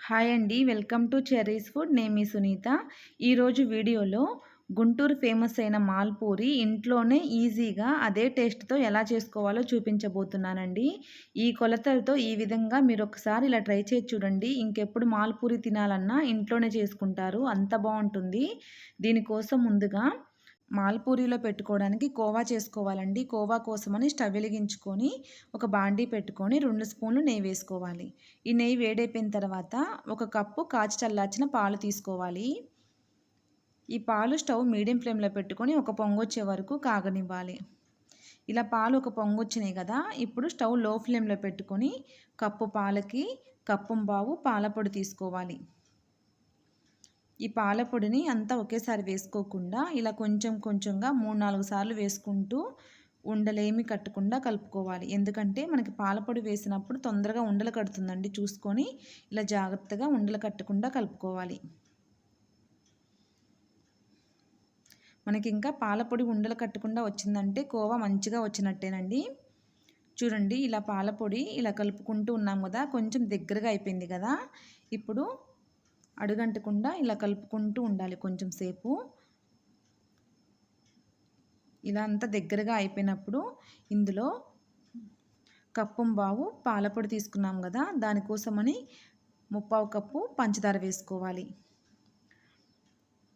Hi అండి. Welcome to Cherry's food. నేను మీ సునీత. ఈరోజు వీడియోలో గుంటూరు ఫేమస్ అయిన మాల్పూరి ఇంట్లోనే ఈజీగా అదే టేస్ట్తో ఎలా చేసుకోవాలో చూపించబోతున్నానండి. ఈ కొలతలతో ఈ విధంగా మీరు ఒకసారి ఇలా ట్రై చేసి చూడండి. ఇంకెప్పుడు మాల్పూరి తినాలన్నా ఇంట్లోనే చేసుకుంటారు. అంత బాగుంటుంది. దీనికోసం ముందుగా మాల్పూరిలో పెట్టుకోవడానికి కోవా చేసుకోవాలండి. కోవా కోసమని స్టవ్ వెలిగించుకొని ఒక బాండీ పెట్టుకొని రెండు స్పూన్లు నెయ్యి వేసుకోవాలి. ఈ నెయ్యి వేడైపోయిన తర్వాత ఒక కప్పు కాచి చల్లార్చిన పాలు తీసుకోవాలి. ఈ పాలు స్టవ్ మీడియం ఫ్లేమ్లో పెట్టుకొని ఒక పొంగొచ్చే వరకు కాగనివ్వాలి. ఇలా పాలు ఒక పొంగొచ్చినాయి కదా ఇప్పుడు స్టవ్లో ఫ్లేమ్లో పెట్టుకొని కప్పు పాలకి కప్పు బావు పాలపొడి తీసుకోవాలి. ఈ పాలపొడిని అంతా ఒకేసారి వేసుకోకుండా ఇలా కొంచెం కొంచెంగా మూడు నాలుగు సార్లు వేసుకుంటూ ఉండలేమి కట్టకుండా కలుపుకోవాలి. ఎందుకంటే మనకి పాలపొడి వేసినప్పుడు తొందరగా ఉండలు కడుతుందండి. చూసుకొని ఇలా జాగ్రత్తగా ఉండలు కట్టకుండా కలుపుకోవాలి. మనకి ఇంకా పాలపొడి ఉండలు కట్టకుండా వచ్చిందంటే కోవా మంచిగా వచ్చినట్టేనండి. చూడండి ఇలా పాలపొడి ఇలా కలుపుకుంటూ ఉన్నాం కదా కొంచెం దగ్గరగా అయిపోయింది కదా. ఇప్పుడు అడుగంటకుండా ఇలా కలుపుకుంటూ ఉండాలి కొంచెం సేపు. ఇలా అంతా దగ్గరగా అయిపోయినప్పుడు ఇందులో కప్పు బావు పాలపొడి తీసుకున్నాం కదా దానికోసమని ముప్పావు కప్పు పంచదార వేసుకోవాలి.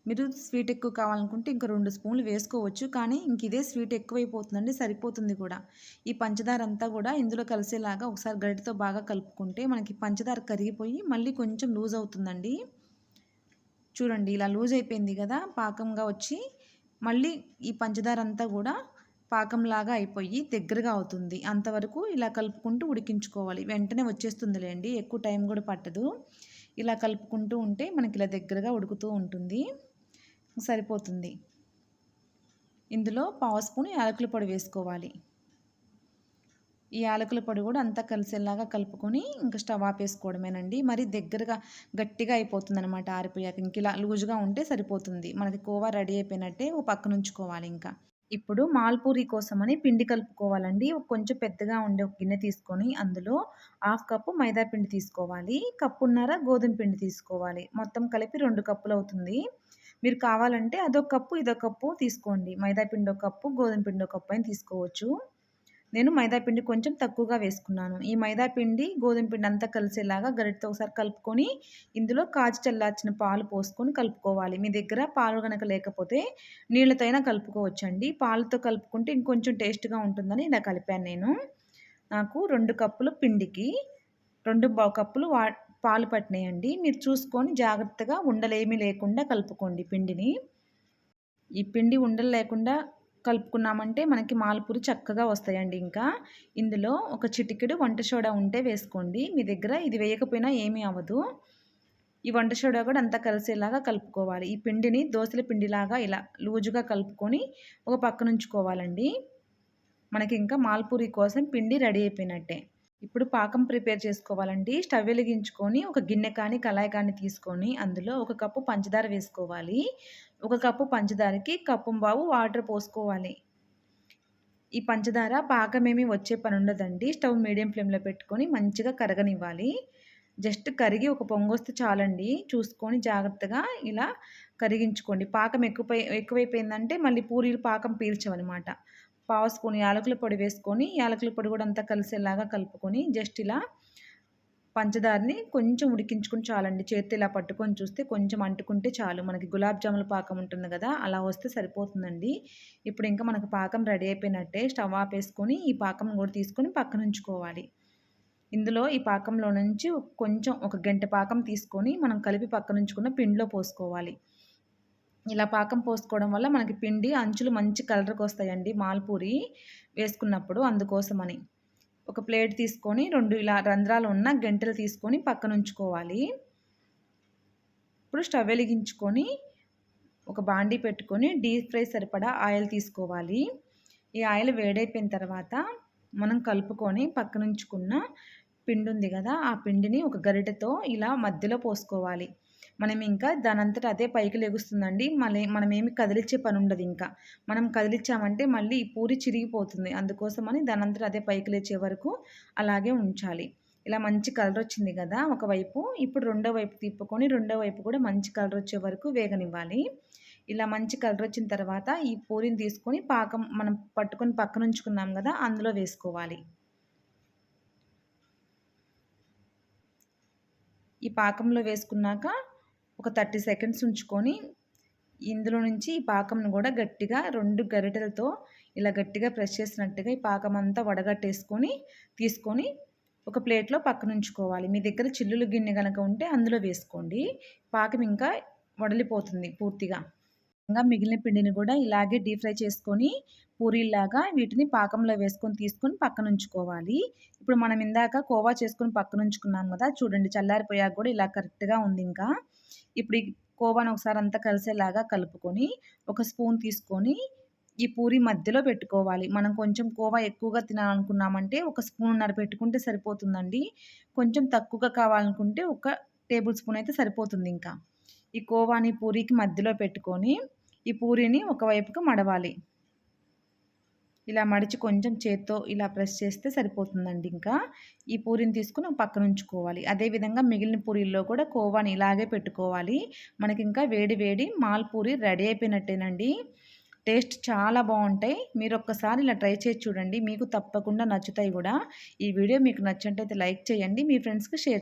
మీరు స్వీట్ ఎక్కువ కావాలనుకుంటే ఇంకా రెండు స్పూన్లు వేసుకోవచ్చు. కానీ ఇంక ఇదే స్వీట్ ఎక్కువైపోతుందండి సరిపోతుంది కూడా. ఈ పంచదార అంతా కూడా ఇందులో కలిసేలాగా ఒకసారి గడితో బాగా కలుపుకుంటే మనకి పంచదార కరిగిపోయి మళ్ళీ కొంచెం లూజ్ అవుతుందండి. చూడండి ఇలా లూజ్ అయిపోయింది కదా పాకంగా వచ్చి మళ్ళీ ఈ పంచదార అంతా కూడా పాకంలాగా అయిపోయి దగ్గరగా అవుతుంది. అంతవరకు ఇలా కలుపుకుంటూ ఉడికించుకోవాలి. వెంటనే వచ్చేస్తుందిలేండి ఎక్కువ టైం కూడా పట్టదు. ఇలా కలుపుకుంటూ ఉంటే మనకి ఇలా దగ్గరగా ఉడుకుతూ ఉంటుంది. సరిపోతుంది. ఇందులో పావు స్పూన్ యాలకుల పొడి వేసుకోవాలి. ఈ యాలకుల పొడి కూడా అంతా కలిసేలాగా కలుపుకొని ఇంకా స్టవ్ ఆపేసుకోవడమేనండి మరి దగ్గరగా గట్టిగా అయిపోతుంది అనమాట ఆరిపోయాక. ఇంక ఇలా లూజుగా ఉంటే సరిపోతుంది. మనకి కోవా రెడీ అయిపోయినట్టే ఓ పక్కన ఉంచుకోవాలి ఇంకా. ఇప్పుడు మాల్పూరి కోసమని పిండి కలుపుకోవాలండి. కొంచెం పెద్దగా ఉండే ఒక గిన్నె తీసుకొని అందులో హాఫ్ కప్పు మైదా పిండి తీసుకోవాలి. కప్పున్నర గోధుమ పిండి తీసుకోవాలి. మొత్తం కలిపి రెండు కప్పులు అవుతుంది. మీరు కావాలంటే అదొక కప్పు ఇదొక కప్పు తీసుకోండి. మైదాపిండి ఒక కప్పు గోధుమ పిండి ఒక కప్పు అని తీసుకోవచ్చు. నేను మైదాపిండి కొంచెం తక్కువగా వేసుకున్నాను. ఈ మైదా పిండి గోధుమ పిండి అంతా కలిసేలాగా గరిటతో ఒకసారి కలుపుకొని ఇందులో కాచి చల్లార్చిన పాలు పోసుకొని కలుపుకోవాలి. మీ దగ్గర పాలు కనుక లేకపోతే నీళ్ళతో అయినా కలుపుకోవచ్చండి. పాలతో కలుపుకుంటే ఇంకొంచెం టేస్ట్గా ఉంటుందని ఇలా కలిపాను నేను. నాకు రెండు కప్పులు పిండికి రెండు కప్పులు వా పాలు పట్టినాయండి. మీరు చూసుకొని జాగ్రత్తగా ఉండలేమీ లేకుండా కలుపుకోండి పిండిని. ఈ పిండి ఉండలు లేకుండా కలుపుకున్నామంటే మనకి మాల్పూరి చక్కగా వస్తాయండి ఇంకా. ఇందులో ఒక చిటికెడు వంట సోడా ఉంటే వేసుకోండి. మీ దగ్గర ఇది వేయకపోయినా ఏమీ అవ్వదు. ఈ వంట సోడా కూడా అంతా కలిసేలాగా కలుపుకోవాలి. ఈ పిండిని దోశల పిండిలాగా ఇలా లూజుగా కలుపుకొని ఒక పక్కన ఉంచుకోవాలండి మనకి ఇంకా మాల్పూరి కోసం పిండి రెడీ అయిపోయినట్టే. ఇప్పుడు పాకం ప్రిపేర్ చేసుకోవాలండి. స్టవ్ వెలిగించుకొని ఒక గిన్నె కానీ కళాయి కానీ తీసుకొని అందులో ఒక కప్పు పంచదార వేసుకోవాలి. ఒక కప్పు పంచదారకి కప్పు బావు వాటర్ పోసుకోవాలి. ఈ పంచదార పాకమేమి వచ్చే పని ఉండదండి. స్టవ్ మీడియం ఫ్లేమ్లో పెట్టుకొని మంచిగా కరగనివ్వాలి. జస్ట్ కరిగి ఒక పొంగొస్తే చాలండి. చూసుకొని జాగ్రత్తగా ఇలా కరిగించుకోండి. పాకం ఎక్కువ ఎక్కువైపోయిందంటే మళ్ళీ పూరీలు పాకం పీల్చవన్నమాట. పావు స్పూన్ యాలకుల పొడి వేసుకొని యాలకుల పొడి కూడా అంతా కలిసేలాగా కలుపుకొని జస్ట్ ఇలా పంచదారని కొంచెం ఉడికించుకుని చాలండి. చేతి ఇలా పట్టుకొని చూస్తే కొంచెం అంటుకుంటే చాలు. మనకి గులాబ్ జాముల పాకం ఉంటుంది కదా అలా వస్తే సరిపోతుందండి. ఇప్పుడు ఇంకా మనకు పాకం రెడీ అయిపోయినట్టే స్టవ్ ఆపేసుకొని ఈ పాకం కూడా తీసుకొని పక్కన ఉంచుకోవాలి. ఇందులో ఈ పాకంలో నుంచి కొంచెం ఒక గంట పాకం తీసుకొని మనం కలిపి పక్కన ఉంచుకున్న పిండిలో పోసుకోవాలి. ఇలా పాకం పోసుకోవడం వల్ల మనకి పిండి అంచులు మంచి కలర్కి వస్తాయండి మాల్పూరి వేసుకున్నప్పుడు అందుకోసమని. ఒక ప్లేట్ తీసుకొని రెండు ఇలా రంధ్రాలు ఉన్న గంటలు తీసుకొని పక్కన ఉంచుకోవాలి. ఇప్పుడు స్టవ్ వెలిగించుకొని ఒక బాండీ పెట్టుకొని డీప్ ఫ్రై సరిపడా ఆయిల్ తీసుకోవాలి. ఈ ఆయిల్ వేడైపోయిన తర్వాత మనం కలుపుకొని పక్కనుంచుకున్న పిండి ఉంది కదా ఆ పిండిని ఒక గరిటెతో ఇలా మధ్యలో పోసుకోవాలి. మనం ఇంకా దానంతట అదే పైకి లెగుస్తుందండి. మళ్ళీ మనం ఏమి కదిలిచ్చే పని ఉండదు ఇంకా మనం కదిలిచ్చామంటే మళ్ళీ ఈ పూరి చిరిగిపోతుంది. అందుకోసమని దానంతట అదే పైకి లేచే వరకు అలాగే ఉంచాలి. ఇలా మంచి కలర్ వచ్చింది కదా ఒకవైపు. ఇప్పుడు రెండో వైపు తిప్పుకొని రెండో వైపు కూడా మంచి కలర్ వచ్చే వరకు వేగనివ్వాలి. ఇలా మంచి కలర్ వచ్చిన తర్వాత ఈ పూరిని తీసుకొని పాకం మనం పట్టుకొని పక్కన ఉంచుకున్నాం కదా అందులో వేసుకోవాలి. ఈ పాకంలో వేసుకున్నాక ఒక థర్టీ సెకండ్స్ ఉంచుకొని ఇందులో నుంచి ఈ పాకంను కూడా గట్టిగా రెండు గరిటెలతో ఇలా గట్టిగా ప్రెస్ చేసినట్టుగా ఈ పాకం అంతా వడగట్టేసుకొని తీసుకొని ఒక ప్లేట్లో పక్కన ఉంచుకోవాలి. మీ దగ్గర చిల్లులు గిన్నె కనుక ఉంటే అందులో వేసుకోండి. పాకం ఇంకా వడలిపోతుంది పూర్తిగా. ఇంకా మిగిలిన పిండిని కూడా ఇలాగే డీప్ ఫ్రై చేసుకొని పూరీలాగా వీటిని పాకంలో వేసుకొని తీసుకొని పక్కన ఉంచుకోవాలి. ఇప్పుడు మనం ఇందాక కోవా చేసుకొని పక్కన ఉంచుకున్నాం కదా చూడండి చల్లారిపోయాక కూడా ఇలా కరెక్ట్గా ఉంది ఇంకా. ఇప్పుడు ఈ కోవాను ఒకసారి అంతా కలిసేలాగా కలుపుకొని ఒక స్పూన్ తీసుకొని ఈ పూరి మధ్యలో పెట్టుకోవాలి. మనం కొంచెం కోవా ఎక్కువగా తినాలనుకున్నామంటే ఒక స్పూన్నర పెట్టుకుంటే సరిపోతుందండి. కొంచెం తక్కువగా కావాలనుకుంటే ఒక టేబుల్ స్పూన్ అయితే సరిపోతుంది ఇంకా. ఈ కోవాని పూరికి మధ్యలో పెట్టుకొని ఈ పూరిని ఒకవైపుకి మడవాలి. ఇలా మడిచి కొంచెం చేత్తో ఇలా ప్రెస్ చేస్తే సరిపోతుందండి ఇంకా. ఈ పూరిని తీసుకుని పక్కన ఉంచుకోవాలి. అదేవిధంగా మిగిలిన పూరీల్లో కూడా కోవాని ఇలాగే పెట్టుకోవాలి. మనకి ఇంకా వేడి వేడి మాల్ పూరి రెడీ అయిపోయినట్టేనండి. టేస్ట్ చాలా బాగుంటాయి. మీరు ఒక్కసారి ఇలా ట్రై చేసి చూడండి. మీకు తప్పకుండా నచ్చుతాయి కూడా. ఈ వీడియో మీకు నచ్చినట్టయితే లైక్ చేయండి. మీ ఫ్రెండ్స్కి షేర్